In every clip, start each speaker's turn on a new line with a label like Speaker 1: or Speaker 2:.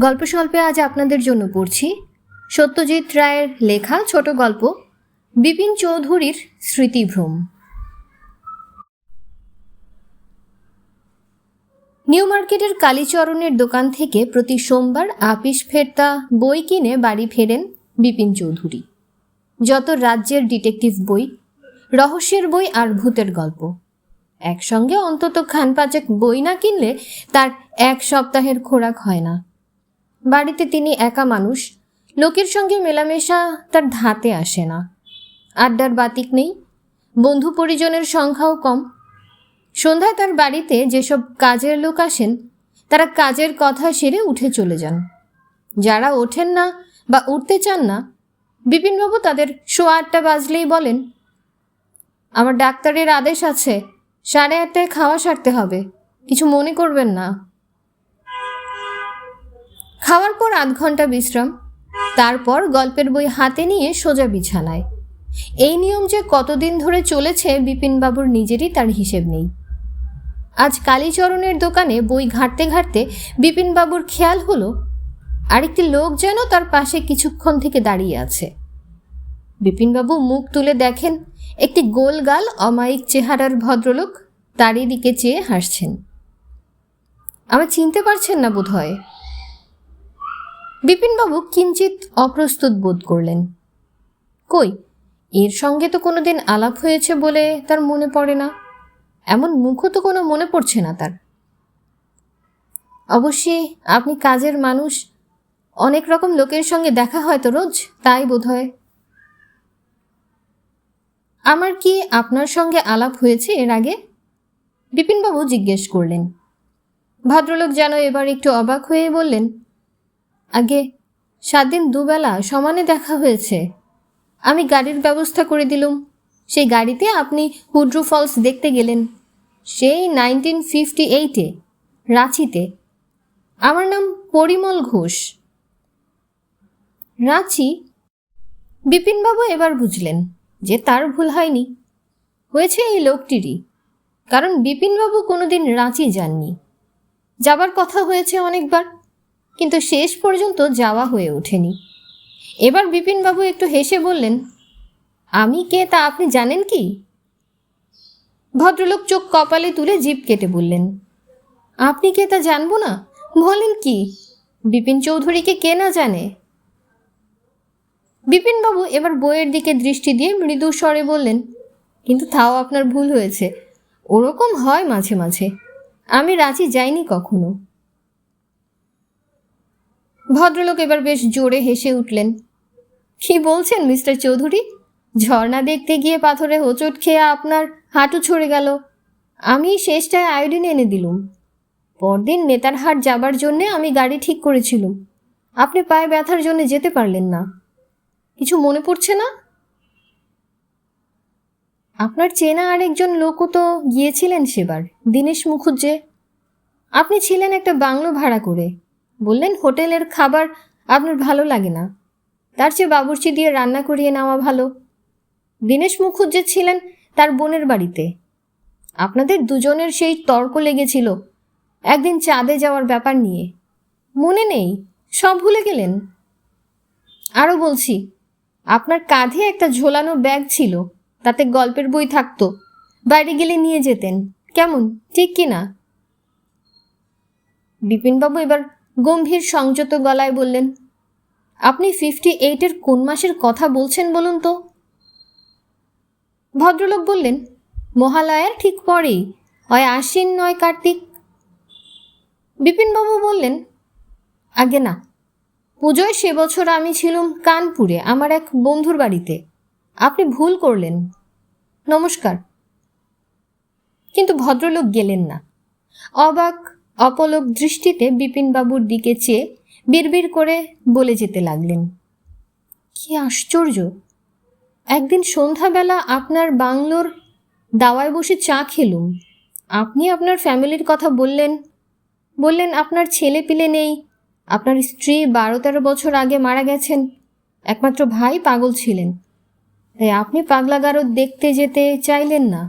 Speaker 1: গল্প স্বল্পে আজ আপনাদের জন্য পড়ছি সত্যজিৎ রায়ের লেখা ছোট গল্প বিপিন চৌধুরীর স্মৃতিভ্রম। নিউ মার্কেটের কালীচরণের দোকান থেকে প্রতি সোমবার আপিস ফেরতা বই কিনে বাড়ি ফেরেন বিপিন চৌধুরী। যত রাজ্যের ডিটেকটিভ বই, রহস্যের বই আর ভূতের গল্প। একসঙ্গে অন্তত খান পাঁচেক বই না কিনলে তার এক সপ্তাহের খোরাক হয় না। বাড়িতে তিনি একা মানুষ, লোকের সঙ্গে মেলামেশা তার ধাতে আসে না। আড্ডার বাতিক নেই, বন্ধু পরিজনের সংখ্যাও কম। সন্ধ্যায় তার বাড়িতে যেসব কাজের লোক আসেন, তারা কাজের কথা সেরে উঠে চলে যান। যারা ওঠেন না বা উঠতে চান না, বিপিনবাবু তাদের শো আটটা বাজলেই বলেন, আমার ডাক্তারের আদেশ আছে, সাড়ে আটটায় খাওয়া সারতে হবে, কিছু মনে করবেন না। খাওয়ার পর আধ ঘণ্টা বিশ্রাম, তারপর গল্পের বই হাতে নিয়ে সোজা বিছানায়। এই নিয়ম যে কতদিন ধরে চলেছে বিপিনবাবুর নিজেরই তার হিসেব নেই। আজ কালীচরণের দোকানে বই ঘাঁটতে ঘাঁটতে বিপিনবাবুর খেয়াল হলো, আরেকটি লোক যেন তার পাশে কিছুক্ষণ থেকে দাঁড়িয়ে আছে। বিপিনবাবু মুখ তুলে দেখেন, একটি গোলগাল অমায়িক চেহারার ভদ্রলোক তারই দিকে চেয়ে হাসছেন। আমার চিনতে পারছেন না বোধ হয় বিপিনবাবু কিঞ্চিত অপ্রস্তুত বোধ করলেন। কই, এর সঙ্গে তো কোনোদিন আলাপ হয়েছে বলে তার মনে পড়ে না? এমন মুখও তো কোনো মনে পড়ছে না তার। অবশ্যই আপনি কাজের মানুষ, অনেক রকম লোকের সঙ্গে দেখা হয় তো রোজ, তাই বোধ হয় আমার কি আপনার সঙ্গে আলাপ হয়েছে এর আগে? বিপিনবাবু জিজ্ঞেস করলেন। ভদ্রলোক যেন এবার একটু অবাক হয়ে বললেন আগে সাত দিন দুবেলা সমানে দেখা হয়েছে। আমি গাড়ির ব্যবস্থা করে দিলুম। সেই গাড়িতে আপনি হুড্রু ফলস দেখতে গেলেন। সেই নাইনটিন ফিফটি এইটে রাঁচিতে। আমার নাম পরিমল ঘোষ। রাঁচি? বিপিনবাবু এবার বুঝলেন যে তার ভুল হয়নি। হয়েছে এই লোকটিরই, কারণ বিপিনবাবু কোনোদিন রাঁচি যাননি। যাবার কথা হয়েছে অনেকবার। কিন্তু শেষ পর্যন্ত যাওয়া হয়ে ওঠেনি। এবার বিপিনবাবু একটু হেসে বললেন, আমি কে তা আপনি জানেন কি? ভদ্রলোক চোখ কপালে তুলে জিভ কেটে বললেন, আপনি কে তা জানব না? বলেন কি? বিপিন চৌধুরীকে কে না জানে? বিপিনবাবু এবার বইয়ের দিকে দৃষ্টি দিয়ে মৃদু স্বরে বললেন, কিন্তু তাও আপনার ভুল হয়েছে। ওরকম হয় মাঝে মাঝে। আমি রাঁচি যাইনি কখনো। ভদ্রলোক এবার বেশ জোরে হেসে উঠলেন। কি বলছেন, মিস্টার চৌধুরী? ঝর্ণা দেখতে গিয়ে পাথরে হোঁচট খেয়ে আপনার হাঁটু ছড়ে গেল। আমি শেষটায় আয়োডিন এনে দিলুম। পরদিন নেতারহাট যাবার জন্যে আমি গাড়ি ঠিক করেছিলুম। আপনি পায়ে ব্যথার জন্য যেতে পারলেন না। কিছু মনে পড়ছে না? আপনার চেনা আরেকজন লোকও তো গিয়েছিলেন সেবার, দীনেশ মুখুজ্জে। আপনি ছিলেন একটা বাংলো ভাড়া করে। বললেন, হোটেলের খাবার আপনার ভালো লাগে না। তার চেয়ে বাবুর্চি দিয়ে রান্না করিয়ে নেওয়া ভালো। দীনেশ মুখুজ্জে ছিলেন তার বোনের বাড়িতে। আপনাদের দুজনের সেই তর্ক লেগেছিল একদিন চাঁদে যাওয়ার ব্যাপার নিয়ে। মনে নেই, সব ভুলে গেলেন? আরও বলছি, আপনার কাঁধে একটা ঝোলানো ব্যাগ ছিল, তাতে গল্পের বই থাকতো। বাইরে গেলে নিয়ে যেতেন। কেমন, ঠিক কি না বিপিনবাবু এবার গম্ভীর সংযত গলায় বললেন, আপনি ফিফটি এইটের কোন মাসের কথা বলছেন বলুন তো? ভদ্রলোক বললেন, মহালয়ার ঠিক পরেই, হয় আশ্বিন, নয় কার্তিক। বিপিনবাবু বললেন আগে না, পুজোয় সে বছর আমি ছিলাম কানপুরে, আমার এক বন্ধুর বাড়িতে। আপনি ভুল করলেন। নমস্কার। কিন্তু ভদ্রলোক গেলেন না। অবাক অপলক দৃষ্টিতে বিপিনবাবুর দিকে চেয়ে বিড়বিড় করে বলে যেতে লাগলেন, কি আশ্চর্য! একদিন সন্ধ্যাবেলা আপনার বাংলোর দাওয়ায় বসে চা খেলুম। আপনি আপনার ফ্যামিলির কথা বললেন বললেন আপনার ছেলে পিলে নেই, আপনার স্ত্রী বারো তেরো বছর আগে মারা গেছেন, একমাত্র ভাই পাগল ছিলেন। তাই আপনি পাগলাগারো দেখতে যেতে চাইলেন না।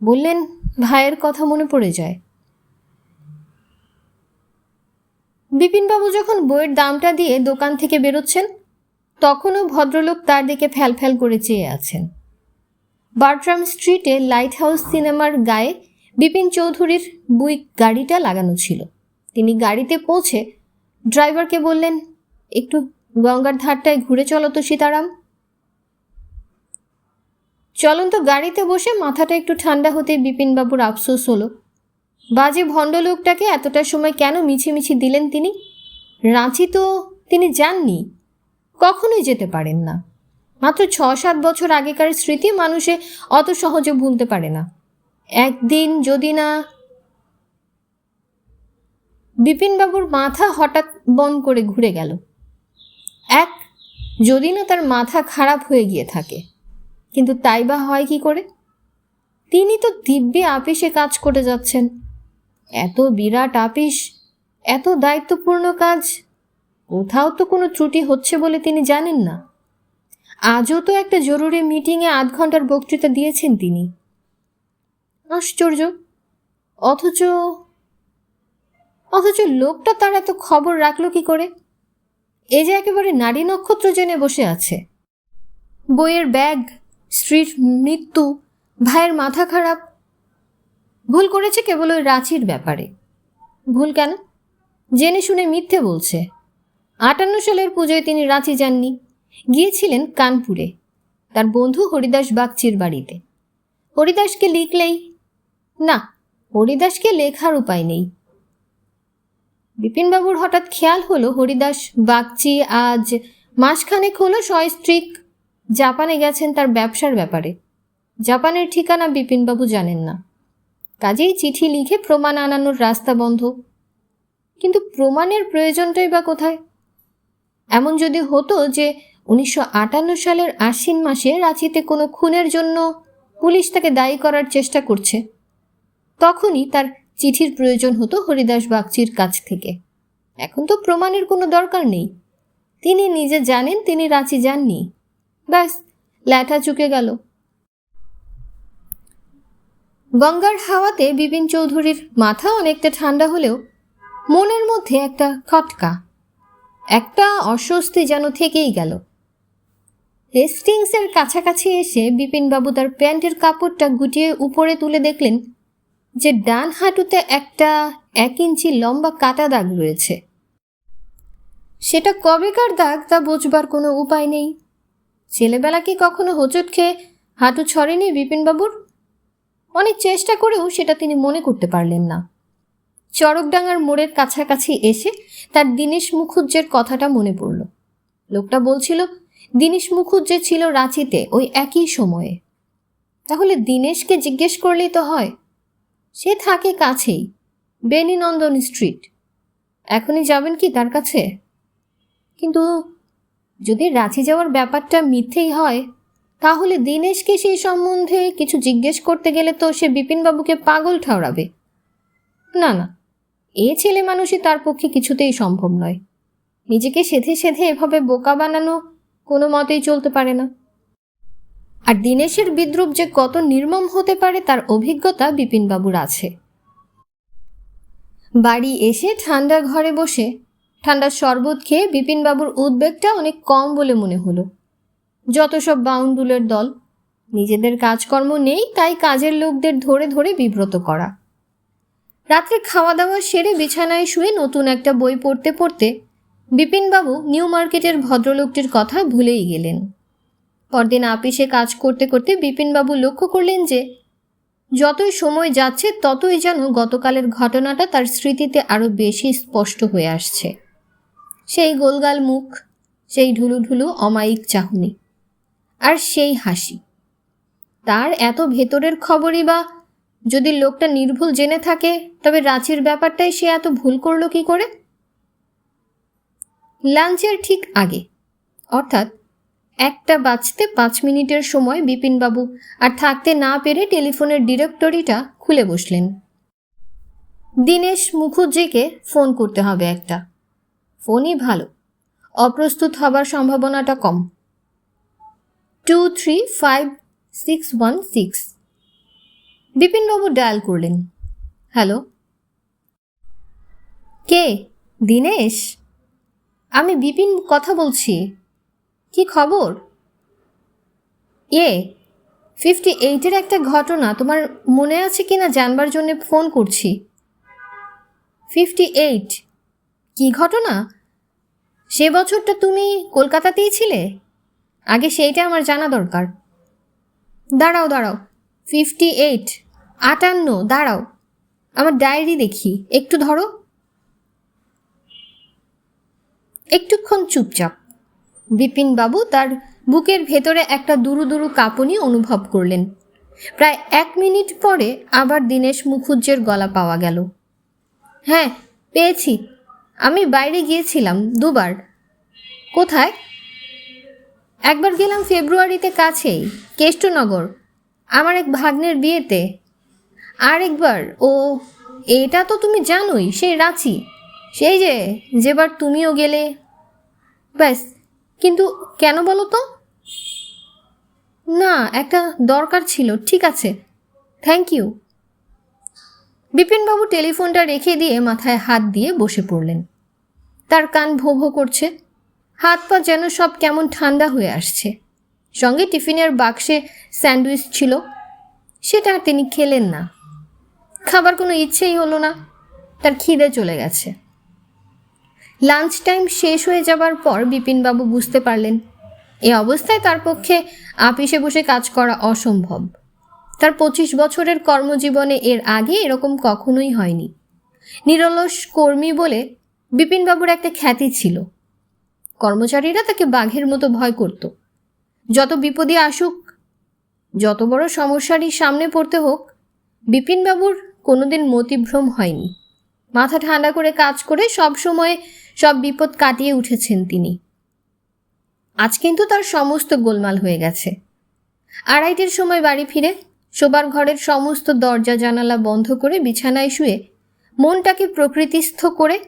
Speaker 1: বললেন, ভাইয়ের কথা মনে পড়ে যায়। বিপিনবাবু যখন বইয়ের দামটা দিয়ে দোকান থেকে বেরোচ্ছেন, তখনও ভদ্রলোক তার দিকে ফ্যাল ফ্যাল করে চেয়ে আছেন। বার্ট্রাম স্ট্রিটে লাইট হাউস সিনেমার গায়ে বিপিন চৌধুরীর বুইক গাড়িটা লাগানো ছিল। তিনি গাড়িতে পৌঁছে ড্রাইভারকে বললেন, একটু গঙ্গার ধারটায় ঘুরে চলো তো, সীতারাম। চলন্ত গাড়িতে বসে মাথাটা একটু ঠান্ডা হতে বিপিনবাবুর আফসোস হলো। বাজে ভণ্ড লোকটাকে এতটা সময় কেন মিছিমিছি দিলেন তিনি? রাঁচি তো তিনি যাননি। কখনোই যেতে পারেন না। মাত্র ছ সাত বছর আগেকার স্মৃতি মানুষে অত সহজে ভুলতে পারে না। একদিন যদি না বিপিনবাবুর মাথা হঠাৎ বন করে ঘুরে গেল। এক, যদি না তার মাথা খারাপ হয়ে গিয়ে থাকে, কিন্তু তাই বা হয় কি করে? তিনি তো দিব্যি আপিসে কাজ করে যাচ্ছেন। এত বিরাট আপিস, এত দায়িত্বপূর্ণ কাজ, কোথাও তো কোনো ত্রুটি হচ্ছে বলে তিনি জানেন না। আজও তো একটা জরুরি মিটিংয়ে আধ ঘণ্টার বক্তৃতা দিয়েছেন তিনি। আশ্চর্য, অথচ অথচ লোকটা তার এত খবর রাখল কি করে? এ যে একেবারে নারী নক্ষত্র জেনে বসে আছে। বইয়ের ব্যাগ, স্ত্রীর মৃত্যু, ভাইয়ের মাথা খারাপ ভুল করেছে কেবল ওই রাঁচির ব্যাপারে। ভুল কেন? জেনে শুনে মিথ্যে বলছে। আটান্ন সালের পুজোয় তিনি রাঁচি যাননি। গিয়েছিলেন কানপুরে, তার বন্ধু হরিদাস বাগচির বাড়িতে। হরিদাসকে লিখলেই? না, হরিদাসকে লেখার উপায় নেই। বিপিনবাবুর হঠাৎ খেয়াল হলো হরিদাস বাগচি আজ মাসখানেক হলো সস্ত্রীক জাপানে গেছেন তার ব্যবসার ব্যাপারে। জাপানের ঠিকানা বিপিনবাবু জানেন না। কাজেই চিঠি লিখে প্রমাণ আনানোর রাস্তা বন্ধ। কিন্তু প্রমাণের প্রয়োজনটাই বা কোথায়? এমন যদি হতো যে উনিশশো আটান্ন সালের আশ্বিন মাসে রাঁচিতে কোনো খুনের জন্য পুলিশ তাকে দায়ী করার চেষ্টা করছে, তখনই তার চিঠির প্রয়োজন হতো হরিদাস বাগচির কাছ থেকে। এখন তো প্রমাণের কোনো দরকার নেই। তিনি নিজে জানেন তিনি রাঁচি যাননি। ব্যাস, ল্যাঠা চুকে গেল। গঙ্গার হাওয়াতে বিপিন চৌধুরীর মাথা অনেকটা ঠান্ডা হলেও মনের মধ্যে একটা খটকা, একটা অস্বস্তি যেন থেকেই গেল। হেস্টিংসের কাছাকাছি এসে বিপিনবাবু তার প্যান্টের কাপড়টা গুটিয়ে উপরে তুলে দেখলেন যে ডান হাঁটুতে একটা এক ইঞ্চি লম্বা কাটা দাগ রয়েছে। সেটা কবেকার দাগ তা বোঝবার কোনো উপায় নেই। ছেলেবেলা কি কখনো হোঁচট খেয়ে হাঁটু ছড়েনি বিপিনবাবুর? অনেক চেষ্টা করেও সেটা তিনি মনে করতে পারলেন না। চরকডাঙ্গার মোড়ের কাছাকাছি এসে তার দীনেশ মুখুজ্জের কথাটা মনে পড়ল। লোকটা বলছিল, দীনেশ মুখুজ্জে ছিল রাঁচিতে ওই একই সময়ে। তাহলে দীনেশকে জিজ্ঞেস করলেই তো হয়, সে থাকে কাছেই বেনিনন্দন স্ট্রিট। এখনই যাবেন কি তার কাছে? কিন্তু যদি রাঁচি যাওয়ার ব্যাপারটা মিথ্যেই হয় তাহলে দীনেশকে সেই সম্বন্ধে কিছু জিজ্ঞেস করতে গেলে তো সে বিপিনবাবুকে পাগল ঠাওরাবে না না, এ ছেলে মানুষই তার পক্ষে কিছুতেই সম্ভব নয়। নিজেকে সেধে সেধে এভাবে বোকা বানানো কোনো মতেই চলতে পারে না। আর দীনেশের বিদ্রুপ যে কত নির্মম হতে পারে তার অভিজ্ঞতা বিপিনবাবুর আছে। বাড়ি এসে ঠান্ডা ঘরে বসে, ঠান্ডার শরবত খেয়ে বিপিনবাবুর উদ্বেগটা অনেক কম বলে মনে হলো। যত সব বাউন্ডুলের দল। নিজেদের কাজকর্ম নেই, তাই কাজের লোকদের ধরে ধরে বিব্রত করা। রাত্রে খাওয়া দাওয়া সেরে বিছানায় শুয়ে নতুন একটা বই পড়তে পড়তে বিপিনবাবু নিউ মার্কেটের ভদ্রলোকটির কথা ভুলেই গেলেন। পরদিন আপিসে কাজ করতে করতে বিপিনবাবু লক্ষ্য করলেন যে, যতই সময় যাচ্ছে, ততই যেন গতকালের ঘটনাটা তার স্মৃতিতে আরও বেশি স্পষ্ট হয়ে আসছে। সেই গোলগাল মুখ, সেই ঢুলু ঢুলু অমায়িক চাহনি। আর সেই হাসি। তার এত ভেতরের খবরই বা যদি লোকটা নির্ভুল জেনে থাকে, তবে রাঁচির ব্যাপারটাই সে এত ভুল করল কি করে? লাঞ্চের ঠিক আগে, অর্থাৎ একটা বাজতে পাঁচ মিনিটের সময় বিপিনবাবু আর থাকতে না পেরে টেলিফোনের ডিরেক্টরিটা খুলে বসলেন। দীনেশ মুখুজ্জিকে ফোন করতে হবে একটা। ফোনই ভালো। অপ্রস্তুত হবার সম্ভাবনাটা কম। Two three five six one six বিপিনবাবু dial করলেন। হ্যালো কে? দীনেশ? আমি বিপিন কথা বলছি। কি খবর? এ ফিফটি এইটের একটা ঘটনা তোমার মনে আছে কি না জানবার জন্য ফোন করছি। ফিফটি এইট কী ঘটনা? সে বছরটা তুমি কলকাতাতেই ছিলে? আগে সেইটা আমার জানা দরকার। দাঁড়াও দাঁড়াও। ফিফটি এইট আটান্ন, দাঁড়াও। আমার ডায়েরি দেখি, একটু ধরো। একটুক্ষণ চুপচাপ। বিপিনবাবু তার বুকের ভেতরে একটা দুরু দুরু কাঁপুনি অনুভব করলেন। প্রায় এক মিনিট পরে আবার দীনেশ মুখুজ্জের গলা পাওয়া গেল। হ্যাঁ পেয়েছি। আমি বাইরে গিয়েছিলাম দুবার। কোথায়? একবার গেলাম ফেব্রুয়ারিতে কাছেই, কেষ্টনগর। আমার এক ভাগ্নের বিয়েতে। আরেকবার ও, এটা তো তুমি জানোই সেই রাঁচি। সেই যে, যেবার তুমিও গেলে। ব্যাস, কিন্তু কেন বলো তো? না, একটা দরকার ছিল, ঠিক আছে। Thank you. বিপিনবাবু টেলিফোনটা রেখে দিয়ে মাথায় হাত দিয়ে বসে পড়লেন। তার কান ভো ভো করছে। হাত পা যেন সব কেমন ঠান্ডা হয়ে আসছে। সঙ্গে টিফিনের বাক্সে স্যান্ডউইচ ছিল। সেটা আর তিনি খেলেন না। খাবার কোনো ইচ্ছেই হলো না। তার খিদে চলে গেছে। লাঞ্চ টাইম শেষ হয়ে যাবার পর বিপিনবাবু বুঝতে পারলেন, এ অবস্থায় তার পক্ষে আপিসে বসে কাজ করা অসম্ভব। তার পঁচিশ বছরের কর্মজীবনে এর আগে এরকম কখনোই হয়নি। নিরলস কর্মী বলে বিপিনবাবুর একটা খ্যাতি ছিল। কর্মচারীরা তাকে বাঘের মতো ভয় করত। যত বিপদে আসুক, যত বড় সমস্যারই সামনে পড়তে হোক, বিপিনবাবুর কোনোদিন মতিভ্রম হয়নি। মাথা ঠান্ডা করে কাজ করে সব সময় সব বিপদ কাটিয়ে উঠেছেন তিনি। আজ কিন্তু তার সমস্ত গোলমাল হয়ে গেছে। আড়াইটের সময় বাড়ি ফিরে শোবার ঘরের সমস্ত দরজা, জানালা বন্ধ করে বিছানায় শুয়ে মনটাকে প্রকৃতিস্থ করে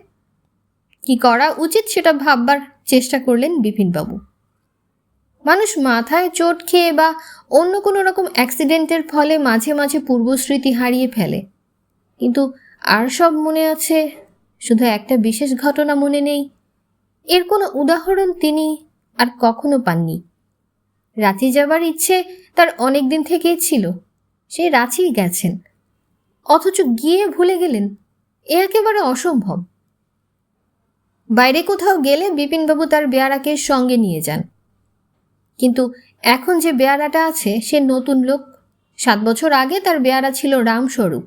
Speaker 1: কি করা উচিত সেটা ভাববার চেষ্টা করলেন বিপিনবাবু। মানুষ মাথায় চোট খেয়ে বা অন্য কোনো রকম অ্যাক্সিডেন্টের ফলে মাঝে মাঝে পূর্বস্মৃতি হারিয়ে ফেলে। কিন্তু আর সব মনে আছে, শুধু একটা বিশেষ ঘটনা মনে নেই। এর কোনো উদাহরণ তিনি আর কখনো পাননি। রাঁচি যাবার ইচ্ছে তার অনেক দিন থেকেই ছিল, সে রাঁচিই গেছেন। অথচ গিয়ে ভুলে গেলেন, এ একেবারে অসম্ভব। বাইরে কোথাও গেলে বিপিনবাবু তার বেয়ারাকে সঙ্গে নিয়ে যান। কিন্তু এখন যে বেয়ারাটা আছে, সে নতুন লোক। সাত বছর আগে তার বেয়ারা ছিল রামস্বরূপ।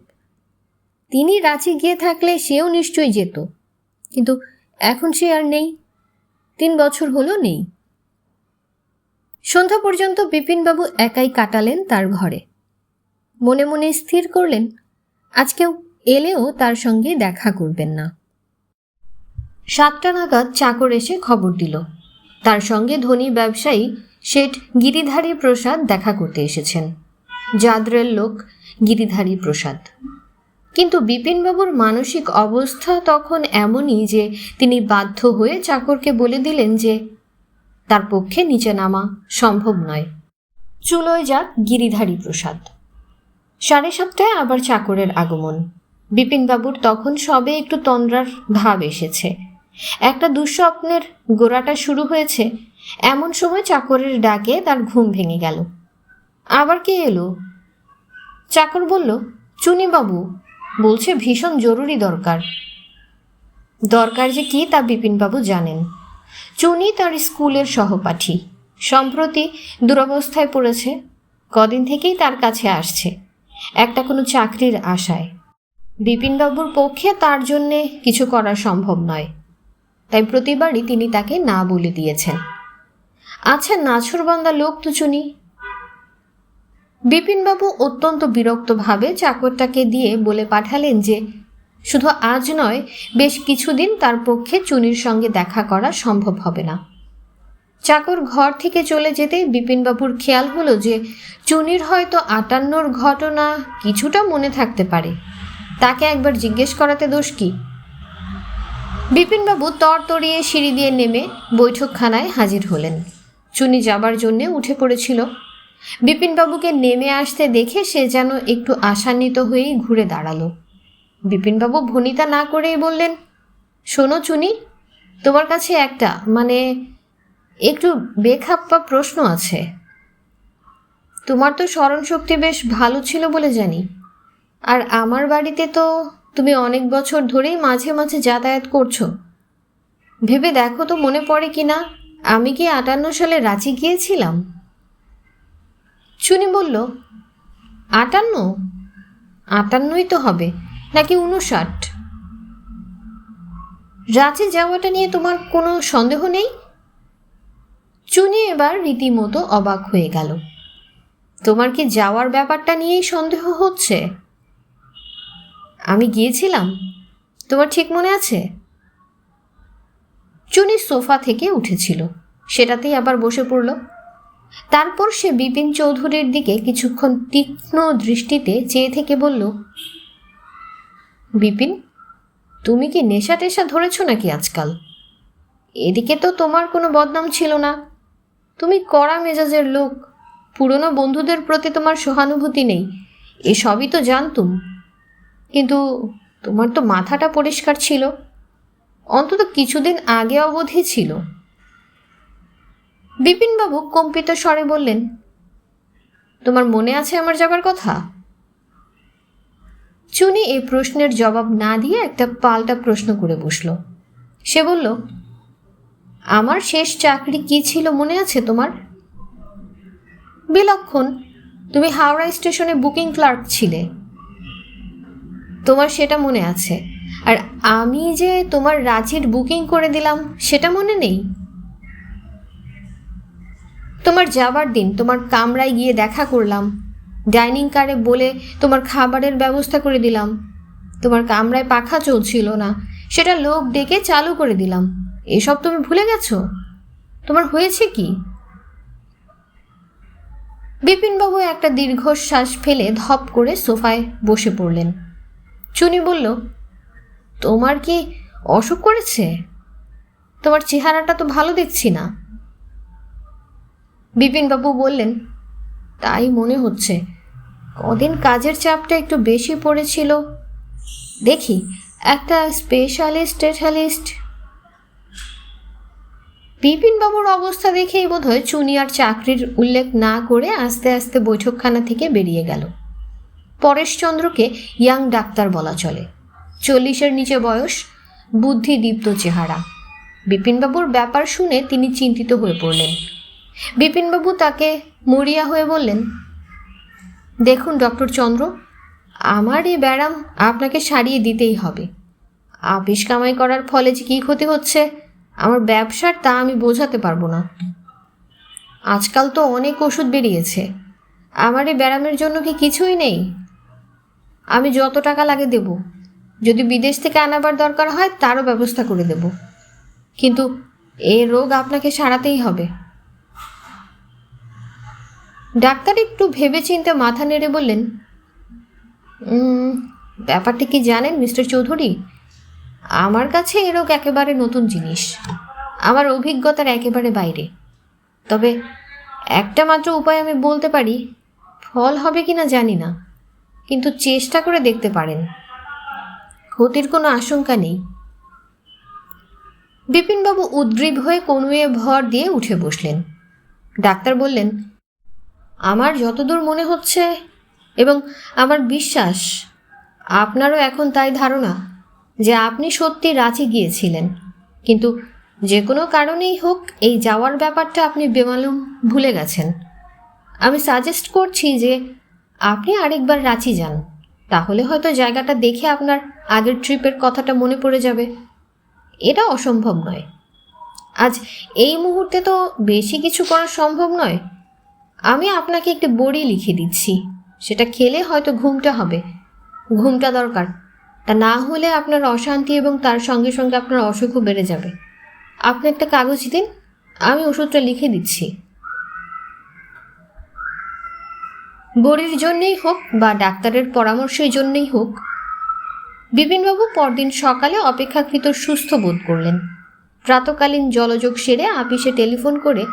Speaker 1: তিনি রাঁচি গিয়ে থাকলে সেও নিশ্চয়ই যেত। কিন্তু এখন সে আর নেই। তিন বছর হলো নেই। সন্ধ্যা পর্যন্ত বিপিনবাবু একাই কাটালেন তার ঘরে। মনে মনে স্থির করলেন, আজকেও এলেও তার সঙ্গে দেখা করবেন না। সাতটা নাগাদ চাকর এসে খবর দিল। তার সঙ্গে ধনী ব্যবসায়ী শেঠ গিরিধারী প্রসাদ দেখা করতে এসেছেন। জাদরের লোক গিরিধারী প্রসাদ। কিন্তু বিপিনবাবুর মানসিক অবস্থা তখন এমনই যে তিনি বাধ্য হয়ে চাকরকে বলে দিলেন যে, তার পক্ষে নিচে নামা সম্ভব নয়। চুলোয় যাক গিরিধারী প্রসাদ। সাড়ে সাতটায় আবার চাকরের আগমন। বিপিনবাবুর তখন সবে একটু তন্দ্রার ভাব এসেছে। একটা দুঃস্বপ্নের গোড়াটা শুরু হয়েছে। এমন সময় চাকরের ডাকে তার ঘুম ভেঙে গেল। আবার কে এলো? চাকর বলল, চুনিবাবু। বলছে, ভীষণ জরুরি দরকার। দরকার যে কি তা বিপিনবাবু জানেন। চুনি তার স্কুলের সহপাঠী। সম্প্রতি দুরবস্থায় পড়েছে। কদিন থেকেই তার কাছে আসছে। একটা কোনো চাকরির আশায়। বিপিনবাবুর পক্ষে তার জন্যে কিছু করা সম্ভব নয়। তাই প্রতিবারই তিনি তাকে না বলে দিয়েছেন। আচ্ছা নাছরবান্দা লোক তো চুনি বিপিনবাবু অত্যন্ত বিরক্তভাবে চাকরটাকে দিয়ে বলে পাঠালেন যে, শুধু আজ নয়, বেশ কিছুদিন তার পক্ষে চুনির সঙ্গে দেখা করা সম্ভব হবে না। চাকর ঘর থেকে চলে যেতে বিপিনবাবুর খেয়াল হলো যে, চুনির হয়তো আটান্নর ঘটনা কিছুটা মনে থাকতে পারে। তাকে একবার জিজ্ঞেস করাতে দোষ কি? বিপিনবাবু তরতরিয়ে সিঁড়ি দিয়ে নেমে বৈঠকখানায় হাজির হলেন। চুনি যাবার জন্যে উঠে পড়েছিল। বিপিনবাবুকে নেমে আসতে দেখে সে যেন একটু আশান্বিত হয়েই ঘুরে দাঁড়াল। বিপিনবাবু ভনিতা না করেই বললেন, শোনো চুনি, তোমার কাছে একটা মানে একটু বেখাপ্পা প্রশ্ন আছে। তোমার তো স্মরণশক্তি বেশ ভালো ছিল বলে জানি, আর আমার বাড়িতে তো তুমি অনেক বছর ধরেই মাঝে মাঝে যাতায়াত করছ। ভেবে দেখো তো মনে পড়ে কি না, আমি কি আটান্ন সালে রাঁচি গিয়েছিলাম? চুনি বলল, আটান্ন? আটান্নই তো হবে, নাকি উনষাট রাঁচি যাওয়াটা নিয়ে তোমার কোনো সন্দেহ নেই? চুনি এবার রীতিমতো অবাক হয়ে গেল। তোমার কি যাওয়ার ব্যাপারটা নিয়েই সন্দেহ হচ্ছে? আমি গিয়েছিলাম। তোমার ঠিক মনে আছে? চুনি সোফা থেকে উঠেছিল। সেটাতেই আবার বসে পড়ল। তারপর সে বিপিন চৌধুরীর দিকে কিছুক্ষণ তীক্ষ্ণ দৃষ্টিতে চেয়ে থেকে বলল, বিপিন, তুমি কি নেশা টেশা ধরেছ নাকি আজকাল? এদিকে তো তোমার কোনো বদনাম ছিল না। তুমি কড়া মেজাজের লোক। পুরনো বন্ধুদের প্রতি তোমার সহানুভূতি নেই। এসবই তো জানতুম। কিন্তু তোমার তো মাথাটা পরিষ্কার ছিল। অন্তত কিছুদিন আগে অবধি ছিল। বিপিনবাবু কম্পিত স্বরে বললেন, তোমার মনে আছে আমার যাবার কথা? চুনি এই প্রশ্নের জবাব না দিয়ে একটা পাল্টা প্রশ্ন করে বসল। সে বলল, আমার শেষ চাকরি কি ছিল মনে আছে তোমার? বিলক্ষণ, তুমি হাওড়া স্টেশনে বুকিং ক্লার্ক ছিলে। তোমার সেটা মনে আছে। আর আমি যে তোমার রাঁচির বুকিং করে দিলাম, সেটা মনে নেই? তোমার যাবার দিন, তোমার কামরায় গিয়ে দেখা করলাম ডাইনিং কারে বলে তোমার খাবারের ব্যবস্থা করে দিলাম, তোমার কামরায় পাখা চলছিল না, সেটা লোক ডেকে চালু করে দিলাম। এসব তুমি ভুলে গেছো? তোমার হয়েছে কি? বিপিনবাবু একটা দীর্ঘশ্বাস ফেলে ধপ করে সোফায় বসে পড়লেন। চুনি বলল, তোমার কি অসুখ করেছে? তোমার চেহারাটা তো ভালো দেখছি না। বিপিনবাবু বললেন, তাই মনে হচ্ছে। কদিন কাজের চাপটা একটু বেশি পড়েছিল। দেখি, একটা স্পেশালিস্ট স্পেশালিস্ট বিপিনবাবুর অবস্থা দেখেই বোধহয় চুনি আর চাকরির উল্লেখ না করে আস্তে আস্তে বৈঠকখানা থেকে বেরিয়ে গেল। পরেশচন্দ্রকে ইয়াং ডাক্তার বলা চলে। চল্লিশের নিচে বয়স, বুদ্ধিদীপ্ত চেহারা। বিপিনবাবুর ব্যাপার শুনে তিনি চিন্তিত হয়ে পড়লেন। বিপিনবাবু তাকে মরিয়া হয়ে বললেন, দেখুন ডক্টর চন্দ্র, আমার এই ব্যায়াম আপনাকে সারিয়ে দিতেই হবে। আপিস কামাই করার ফলে যে কী ক্ষতি হচ্ছে, আমার ব্যবসার তা আমি বোঝাতে পারব না। আজকাল তো অনেক ওষুধ বেরিয়েছে। আমার এই ব্যায়ামের জন্য কি কিছুই নেই? আমি যত টাকা লাগে দেব। যদি বিদেশ থেকে আনাবার দরকার হয় তারও ব্যবস্থা করে দেব। কিন্তু এ রোগ আপনাকে সারাতেই হবে। ডাক্তার একটু ভেবে ভেবেচিন্তে মাথা নেড়ে বললেন "উম, ব্যাপারটা কি জানেন মিস্টার চৌধুরী? আমার কাছে এ রোগ একেবারে নতুন জিনিস। আমার অভিজ্ঞতার একেবারে বাইরে। তবে একটা মাত্র উপায় আমি বলতে পারি ফল হবে কি না জানি না। কিন্তু চেষ্টা করে দেখতে পারেন। ক্ষতির কোনো আশঙ্কা নেই। বিপিনবাবু উদ্গ্রীব হয়ে কনুয়ে ভর দিয়ে উঠে বসলেন। ডাক্তার বললেন, আমার যতদূর মনে হচ্ছে এবং আমার বিশ্বাস, আপনারও এখন তাই ধারণা যে আপনি সত্যি রাঁচি গিয়েছিলেন। কিন্তু যে কোনো কারণেই হোক, এই যাওয়ার ব্যাপারটা আপনি বেমালুম ভুলে গেছেন। আমি সাজেস্ট করছি যে আপনি আরেকবার রাঁচি যান। তাহলে হয়তো জায়গাটা দেখে আপনার আগের ট্রিপের কথাটা মনে পড়ে যাবে। এটা অসম্ভব নয়। আজ এই মুহূর্তে তো বেশি কিছু করা সম্ভব নয়। আমি আপনাকে একটি বড়ি লিখে দিচ্ছি। সেটা খেলে হয়তো ঘুমটা হবে। ঘুমটা দরকার। তা না হলে আপনার অশান্তি এবং তার সঙ্গে সঙ্গে আপনার অসুখও বেড়ে যাবে। আপনি একটা কাগজ দিন। আমি ওষুধটা লিখে দিচ্ছি। বড়ির জন্যেই হোক বা ডাক্তারের পরামর্শের জন্যেই হোক, বিপিনবাবু পরদিন সকালে অপেক্ষাকৃত সুস্থ বোধ করলেন। প্রাতকালীন জলযোগ সেরে আপিসে টেলিফোন করে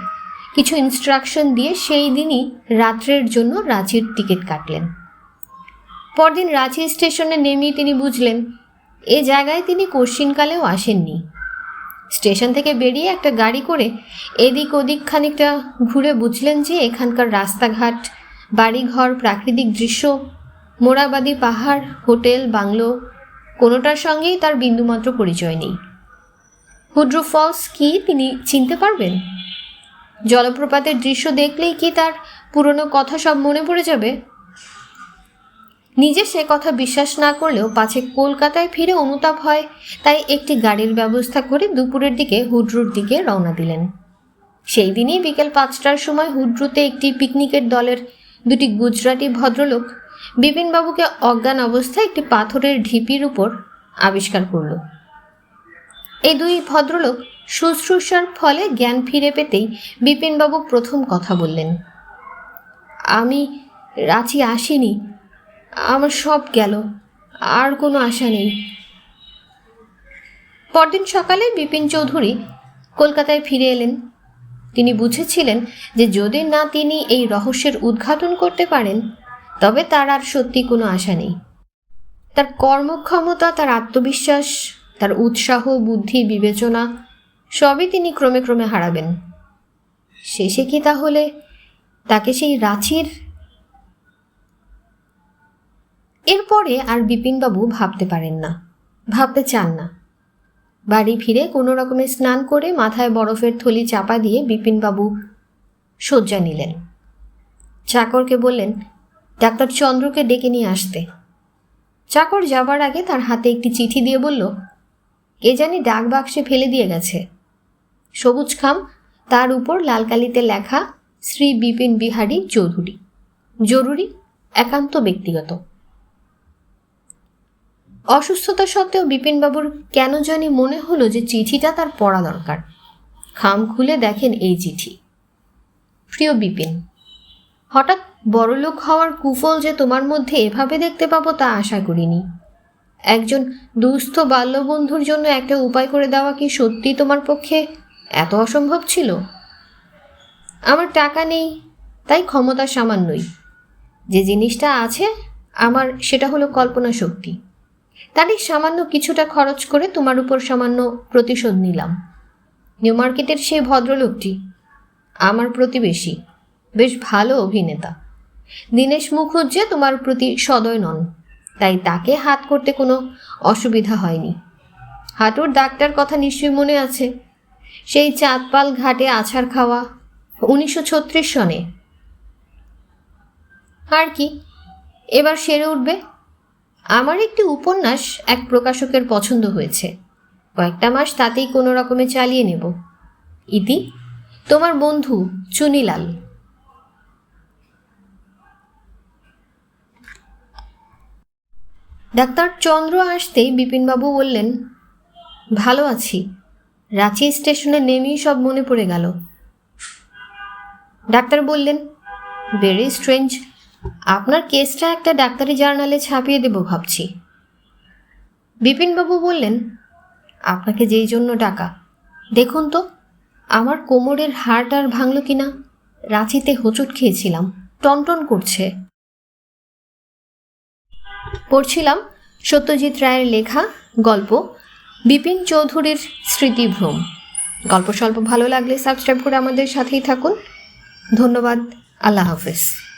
Speaker 1: কিছু ইনস্ট্রাকশন দিয়ে সেই দিনই রাত্রের জন্য রাঁচির টিকিট কাটলেন। পরদিন রাঁচি স্টেশনে নেমেই তিনি বুঝলেন, এ জায়গায় তিনি কশ্চিনকালেও আসেননি। স্টেশন থেকে বেরিয়ে একটা গাড়ি করে এদিক ওদিক খানিকটা ঘুরে বুঝলেন যে এখানকার রাস্তাঘাট বাড়িঘর, প্রাকৃতিক দৃশ্য, মোড়াবাদি পাহাড়, হোটেল, বাংলো, কোনোটার সঙ্গেই তার বিন্দুমাত্র পরিচয় নেই। হুড্রো ফলস কি তিনি চিনতে পারবেন? জলপ্রপাতের দৃশ্য দেখলেই কি তার পুরনো কথা সব মনে পড়ে যাবে? নিজে সে কথা বিশ্বাস না করলেও পাছে কলকাতায় ফিরে অনুতাপ হয়, তাই একটি গাড়ির ব্যবস্থা করে দুপুরের দিকে হুড্রুর দিকে রওনা দিলেন। সেই দিনই বিকেল পাঁচটার সময় হুড্রুতে একটি পিকনিকের দলের দুটি গুজরাটি ভদ্রলোক বিপিনবাবুকে অজ্ঞান অবস্থায় একটি পাথরের ঢিপির উপর আবিষ্কার করল। এই দুই ভদ্রলোক শুশ্রূষার ফলে জ্ঞান ফিরে পেতেই বিপিনবাবু প্রথম কথা বললেন, আমি রাঁচি আসিনি, আমার সব গেল, আর কোনো আশা নেই। পরদিন সকালে বিপিন চৌধুরী কলকাতায় ফিরে এলেন। তিনি বুঝেছিলেন যে যদি না তিনি এই রহস্যের উদ্ঘাটন করতে পারেন, তবে তার আর সত্যি কোনো আশা নেই। তার কর্মক্ষমতা, তার আত্মবিশ্বাস, তার উৎসাহ, বুদ্ধি, বিবেচনা, সবই তিনি ক্রমে ক্রমে হারাবেন। শেষে কি তাহলে তাকে সেই রাঁচির? এরপরে আর বিপিনবাবু ভাবতে পারেন না, ভাবতে চান না। বাড়ি ফিরে কোনো রকমে স্নান করে মাথায় বরফের থলি চাপা দিয়ে বিপিনবাবু শয্যা নিলেন। চাকরকে বললেন, ডাক্তার চন্দ্রকে ডেকে নিয়ে আসতে। চাকর যাবার আগে তার হাতে একটি চিঠি দিয়ে বলল, কে জানি ডাক বাক্সে ফেলে দিয়ে গেছে। সবুজ খাম, তার উপর লালকালিতে লেখা শ্রী বিপিন বিহারী চৌধুরী। জরুরি, একান্ত ব্যক্তিগত। অসুস্থতা সত্ত্বেও বিপিনবাবুর কেন জানি মনে হলো যে চিঠিটা তার পড়া দরকার। খাম খুলে দেখেন এই চিঠি। প্রিয় বিপিন, হঠাৎ বড়লোক হওয়ার কুফল যে তোমার মধ্যে এভাবে দেখতে পাবো তা আশা করিনি। একজন দুস্থ বাল্যবন্ধুর জন্য একটা উপায় করে দেওয়া কি সত্যি তোমার পক্ষে এত অসম্ভব ছিল? আমার টাকা নেই, তাই ক্ষমতা সামান্যই। যে জিনিসটা আছে, আমার সেটা হলো কল্পনা শক্তি। তারই সামান্য কিছুটা খরচ করে তোমার উপর সামান্য প্রতিশোধ নিলাম। নিউ মার্কেটের সেই ভদ্রলোকটি আমার প্রতিবেশী, বেশ ভালো অভিনেতা। দীনেশ মুখুজ্জে তোমার প্রতি সদয় নন, তাই তাকে হাত করতে কোনো অসুবিধা হয়নি। হাঁটুর ডাক্তার কথা নিশ্চয়ই মনে আছে। সেই চাঁদপাল ঘাটে আছাড় খাওয়া উনিশশো ছত্রিশ সনে। আর কি, এবার সেরে উঠবে? আমার একটি উপন্যাস এক প্রকাশকের পছন্দ হয়েছে। কয়েকটা মাস তাতেই কোনো রকমে চালিয়ে নেব। ইতি, তোমার বন্ধু চুনিলাল। ডাক্তার চন্দ্র আসতেই বিপিনবাবু বললেন, ভালো আছি। রাঁচি স্টেশনে নেমেই সব মনে পড়ে গেল। ডাক্তার বললেন ভেরি স্ট্রেঞ্জ আপনার কেসটা একটা ডাক্তারি জার্নালে ছাপিয়ে দেব ভাবছি। বিপিনবাবু বললেন, আপনাকে যেই জন্য ডাকা। দেখুন তো, আমার কোমরের হাড় আর ভাঙল কিনা। রাঁচিতে হোঁচট খেয়েছিলাম, টনটন করছে। পড়ছিলাম সত্যজিৎ রায়ের লেখা, গল্প, বিপিন চৌধুরীর স্মৃতিভ্রম গল্প স্বল্প ভালো লাগলে সাবস্ক্রাইব করে আমাদের সাথেই থাকুন। ধন্যবাদ, আল্লাহ হাফেজ।